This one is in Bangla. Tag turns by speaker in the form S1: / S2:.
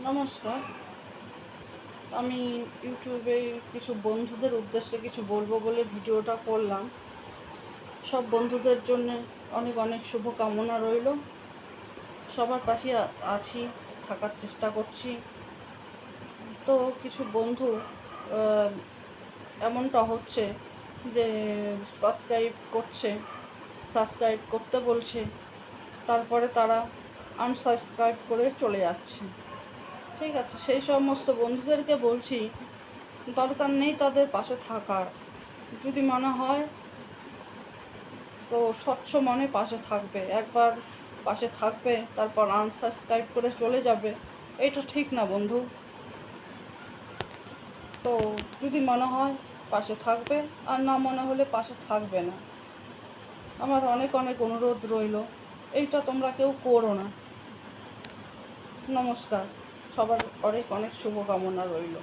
S1: নমস্কার। আমি ইউটিউবে কিছু বন্ধুদের উদ্দেশ্যে কিছু বলব বলে ভিডিওটা করলাম। সব বন্ধুদের জন্য অনেক অনেক শুভকামনা রইল। সবার পাশে আছি, থাকার চেষ্টা করছি। তো কিছু বন্ধু এমনটা হচ্ছে যে সাবস্ক্রাইব করছে, সাবস্ক্রাইব করতে বলছে, তারপরে তারা আনসাবস্ক্রাইব করে চলে যাচ্ছে। ঠিক আছে, সেই সমস্ত বন্ধুদেরকে বলছি, দরকার নেই তাদের পাশে থাকার। যদি মনে হয়, তো স্বচ্ছ মনে পাশে থাকবে। একবার পাশে থাকবে, তারপর আনসাবস্ক্রাইব করে চলে যাবে। এটা ঠিক না বন্ধু। তো যদি মনে হয় পাশে থাকবে, আর না মনে হলে পাশে থাকবে না। আমার অনেক অনেক অনুরোধ রইল। এইটা তোমরা কেউ করো না। নমস্কার। সবার অনেক অনেক শুভকামনা রইল।